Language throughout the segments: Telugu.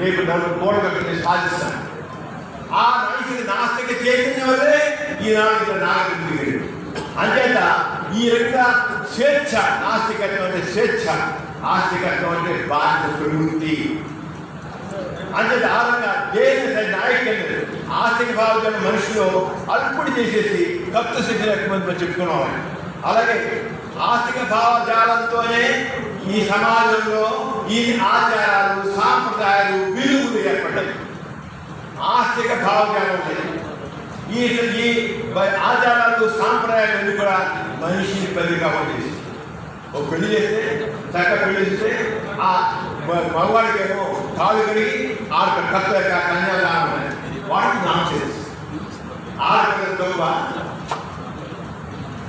రేపు నన్ను కూడగట్టుని సాధిస్తాను ఆ మనిషిని నాస్తిక చైతన్యం వల్లే ఈనాడు ఇట్లా నాగరికత అంచేత ఈ యొక్క స్వేచ్ఛ నాస్తికత్వం అంటే స్వేచ్ఛ ఆస్తికత్వం అంటే బాధ్యత ప్రవృత్తి అంచేత ఆ రకంగా దేశ నాయకులు ఆస్తిక భావజన మనుషులు అల్పుడు చేసేసి కప్తు శక్తి మనం చెప్పుకున్నాం అలాగే ఆస్తిక భావజాలంతోనే ఈ సమాజంలో ఈ ఆచారాలు సాంప్రదాయాలు ఆస్తిక భావజాలం ఉంది ఈ ఈ ఆచారాలు సాంప్రదాయాలు కూడా మనిషిని పెద్దగా చేసి ఒక పెళ్ళి చేస్తే చక్క పెళ్ళి చేస్తే ఆ మ- మగవాడికేమో కాలు కడిగి ఆరు కత్త కన్యాదానం వాటికి నామ చేసి ఆరు దొంగ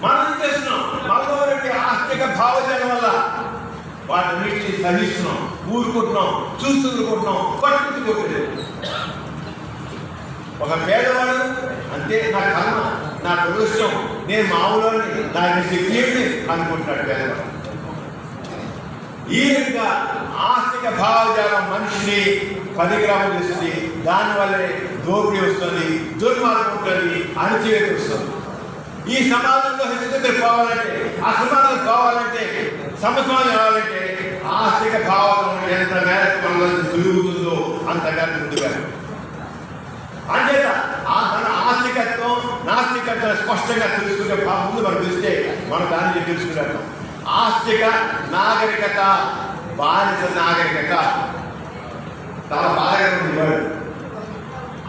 మనం ఏం చేస్తున్నాం మగవారికి ఆస్తిక భావజాలం వల్ల వాటిని సహిస్తున్నాం ఊరుకుంటున్నాం చూస్తూ ఊరుకుంటున్నాం పట్టుకుంటుకోలేదు ఒక పేదవాడు అంతే నా కర్మ నా దురదృష్టం నేను మామూలు దాని శక్తి అనుకుంటాడు అనుకుంటున్నాడు పేదవాడు. ఈ విధంగా ఆస్తిక భావజాలం మనిషిని పరిగ్రహం చేస్తుంది దానివల్లే దోపిడీ వస్తుంది దుర్మార్గం ఉంటుంది అణచివేత వస్తుంది. ఈ సమాజంలో హెచ్చుతగ్గులు పోవాలంటే అసమానం పోవాలంటే సమసమానం కావాలంటే ఆస్తిక భావం ఎంత మేరకు మనలో తిరుగుతుందో అంతగా ముందుగా అంచేత ఆ మన ఆస్తికత్వం నాస్తికత్వం స్పష్టంగా తెలుసుకుంటే ముందు మనం తెలిస్తే మనం దాన్ని తెలుసుకుంటాం? ఆస్తిక నాగరికత బానిస నాగరికత. చాలా బాగా ఉంది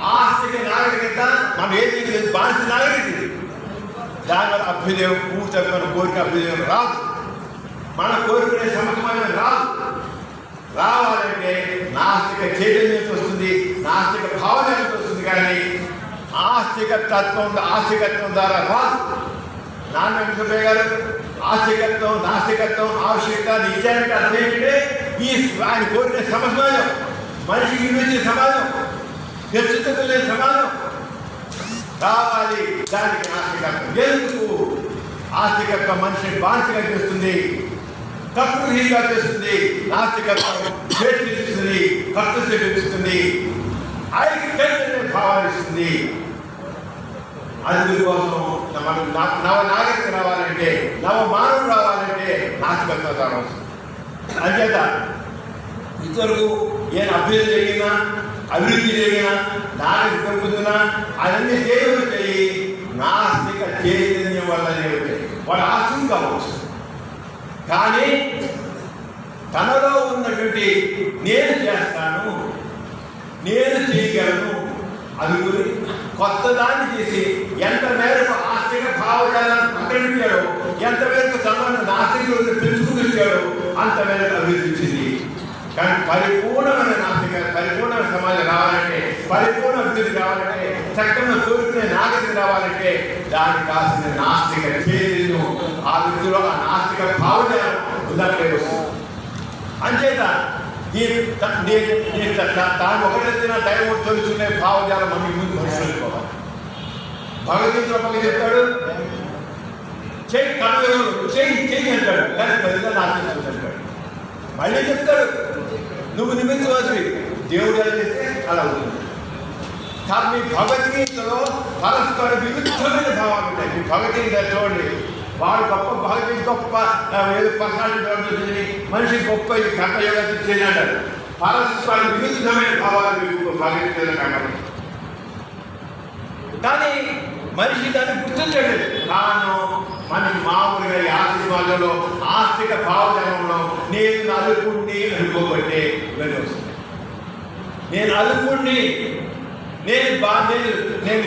ఆస్తిక నాగరికత మనం ఏది లేదు బానిస నాగరికత. దానివల్ల అభ్యుదయం పూర్తి మన కోరిక అభ్యుదయం రాదు. మన కోరుకునే సమస్యమైన రాదు. రావాలంటే నాస్తిక చైతన్యం వస్తుంది నాస్తిక భావన కానీ ఆస్తిక తత్వం ఆస్తికత్వం ద్వారా రాదు. నాన్న వెంకటయ్య గారు ఆస్తికత్వం నాస్తికత్వం ఆవశ్యకత నిజానికి అర్థం ఏంటంటే ఈ ఆయన కోరిన సమాజం మనిషికి ఇచ్చే సమాజం హెచ్చుతలే సమాజం కావాలి దానికి నాస్తికత్వం ఎందుకు? ఆస్తికత్వం మనిషిని బానిసగా చేస్తుంది తప్పుడు చేస్తుంది నాస్తికత్వం చేస్తుంది కర్తృత్వం చేపిస్తుంది ఐక్యతని భావాలిస్తుంది అందుకోసం మన నా- నవ నాగరిక రావాలంటే నవ మానవుడు రావాలంటే నాస్తికత్వం రావచ్చు అంచేత ఇంతవరకు ఏం అభివృద్ధి జరిగినా అభివృద్ధి జరిగినా నాగరిక పెరుగుతున్నా అవన్నీ దేవుడు చేయి నాస్తిక చైతన్యం వల్ల జరుగుతాయి వాడు ఆశం కావచ్చు. కానీ తనలో ఉన్నటువంటి నేను చేస్తాను నేను చేయగలను. అది గురి కొత్త దాన్ని చేసి ఎంత మేరకు ఆస్తిక భావజాలను ప్రకటించాడో ఎంత మేరకు తనను నాస్తికులను పెంచుకునిచ్చాడో అంత మేరకు అభివృద్ధించింది కానీ పరిపూర్ణమైన నాస్తిక పరిపూర్ణమైన సమాజం రావాలంటే పరిపూర్ణ అభివృద్ధి కావాలంటే చక్కగా కోరుకునే నాగరికత రావాలంటే దానికి కాసిన నాస్తిక చైతన్యం ఆ వృద్ధిలో ఆ నాస్తిక భావజాలం ఉదాహరణ వస్తుంది అంచేత ఈ త- నే- తాను ఒకటైతే టైం తెలుసుకునే భావజాలం మన ముందు మనుషులుకోవాలి భగవద్గీతలో పక్క చెప్తాడు చెయ్యి కనుగొను చెయ్యి చెయ్యి అంటాడు కానీ పెద్దగా నాశనం అంటాడు మళ్ళీ చెప్తాడు నువ్వు నిమిత్తవాది దేవుడు ఎలా చేస్తే అలా ఉంటుంది కానీ భగవద్గీతలో పరస్పర విరుద్ధమైన భావాలు ఉంటాయి. మీ భగవద్గీత చూడండి వాడు గొప్ప భగవద్గీత గొప్ప ఏదో పర్సనాలిటీ మనిషి గొప్ప ఇది కర్మ యోగా చేయాలంటారు పరస్పర విరుద్ధమైన భావాలు మీకు కనబడతాయి కానీ మనిషి దాన్ని గుర్తించండి కారణం మనకి మామూలుగా ఈ ఆశీర్వాదంలో ఆస్తిక భావజనంలో నేను నలుపుణ్ణి అనుకోబట్టే ఇవన్నీ వస్తుంది నేను అలుపుణ్ణి నేను బా నేను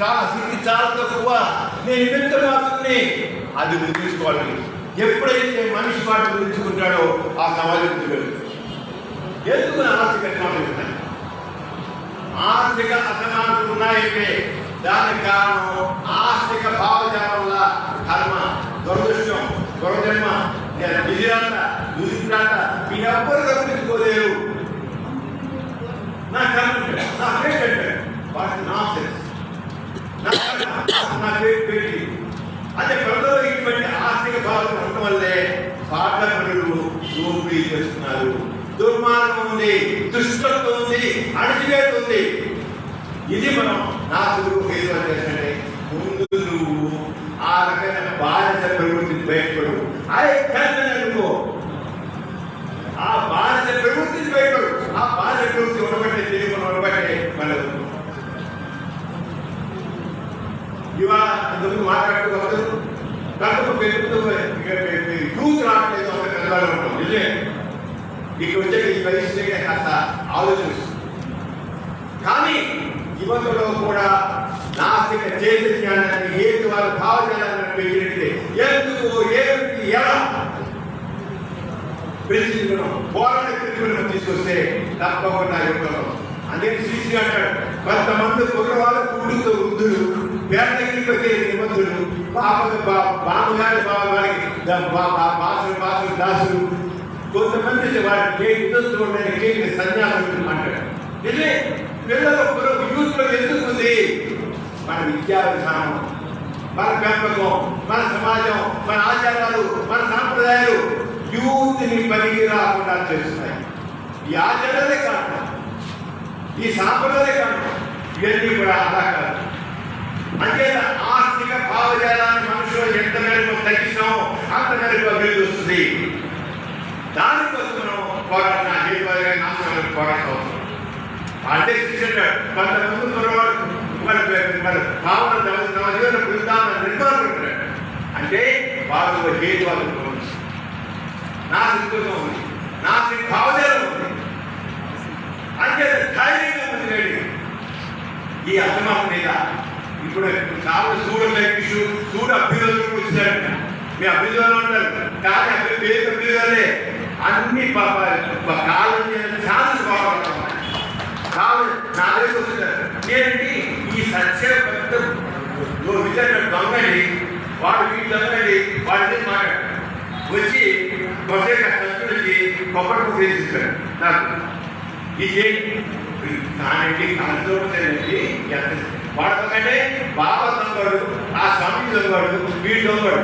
చాలా స్థితి చాలా తక్కువ. నేను ఇంత మాత్రమే. అది గుర్తుంచుకోవాలి ఎప్పుడైతే మనిషి మాట గుర్తుంచుకుంటాడో ఆ సమాజం గుర్తుపెడుతుంది ఎందుకు ఆర్థిక అసమానతలు ఆర్థిక అసమానతలు ఉన్నాయంటే దానికి కారణం ఆర్థిక భావజాలం వల్ల కర్మ దురదృష్టం దురజన్మ నేను విజయాట విజిరాట మీరెవ్వరు తప్పించుకోలేరు నా కర్మ నా పేరు నా సెన్స్ నా కర్మ నా ఉంది దుర్మార్గం ఉంది దుష్టత్వం ఉంది అణచివేత ఉంది. ఇది మనం నా గురువు హేతువ చేసినట్టే ముందు నువ్వు ఆ రకమైన బాధ్యత ప్రవృత్తి బయటపడు. అదే కర్మని అనుకో ఆ బాధ్యత ప్రవృత్తి బయటపడు. ఆ బాధ్యత ప్రవృత్తి ఉండబట్టే తెలియకుండా ఉండబట్టే మనకు ఇవా మాట్లాడుకోవద్దు ఇక్కడ వచ్చే ఈ పరిస్థితి కాస్త ఆలోచిస్తుంది కానీ యువతలో కూడా నాస్తిక చైతన్యాన్ని ఏది వారి భావజాలను పెంచినట్టే ఎందుకు? ఏమిటి? ఎలా? ప్రతినిధులను పోరాట ప్రతినిధులను తీసుకొస్తే తప్పకుండా యువతలో అందుకే శ్రీశ్రీ అంటాడు కొంతమంది కుర్రవాళ్ళు కుడుతో వృద్ధులు పేదకి వచ్చే నిబంధులు పాప బామ్మగారి బావగారికి బాసులు బాసులు దాసులు కొంతమంది వారి యుద్ధంతో ఉండని కేంద్ర సన్యాసులు అంటాడు నిజమే పిల్లల యూత్లో ఎందుకు ఉంది? మన విద్యా విధానం మన పెంపకం మన సమాజం మన ఆచారాలు మన సాంప్రదాయాలు యూత్ని పనికి రాకుండా చేస్తున్నాయి. ఈ ఆచరణలే కారణం. ఈ సాంప్రదాయ కారణం. ఇవన్నీ కూడా అలా కాదు. అంచేత ఆ భావజాలాన్ని మనుషులు ఎంత మేరకు తగ్గిస్తామో అంత మేరకు అభివృద్ధి వస్తుంది దానికోసం మనం పోరాటం హేతువాదిగా నాశనం పోరాటం అవుతుంది అంటే చూసాడు కొంతమంది కుర్రవాడు మరి మరి భావన తమ జీవన నిర్మాణం అంటే వాళ్ళు హేతువాదులు నా సంతోషం ఉంది నా భావజాలం ఉంది అంటే ధైర్యంగా ఉంది లేడీ ఈ అర్థమాత మీద ఇప్పుడు చాలా చూడ ఇష్యూ చూడ అభ్యుదయం వచ్చారు మీ అభ్యుదయం ఉంటారు కానీ అభ్యుదయం అభ్యుదయాలే అన్ని పాప ప- కాలం ఛాన్స్ బాగుంటాం కాలం నా దగ్గర వస్తున్నారు ఏంటి? ఈ సత్య భక్త నువ్వు విచారణ దొంగని వాడు వీళ్ళు దొంగండి వాడిని మాట్లాడు వచ్చి కొద్ది కష్టం కొబ్బరి ముక్క వేసిస్తాడు నాకు ఇది కానండి ఎంత వాడకంటే బాబా దొంగడు ఆ స్వామి దొంగడు వీడు దొంగడు.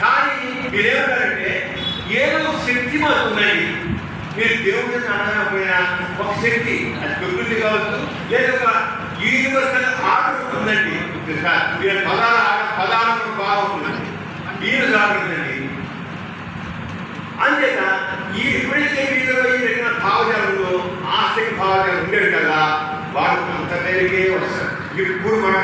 కానీ మీరేమంటారంటే ఏదో ఒక శక్తి మాకు ఉన్నాయి మీరు దేవుడిని అనకపోయినా ఒక శక్తి అది ప్రకృతి కావచ్చు లేదా ఒక యూనివర్సల్ ఆర్డర్ ఉందండి. మీరు పదాల పదాల బాగుంటుందండి బాగుంటుంది. మీరు జాగ్రత్తండి అంతేత ఈ ఎప్పుడైతే వీళ్ళలో ఈ రకమైన భావజాలంలో ఆస్తిక భావజాలం ఉండేది కదా. వాడు అంత మేరకే వస్తారు ఇప్పుడు మన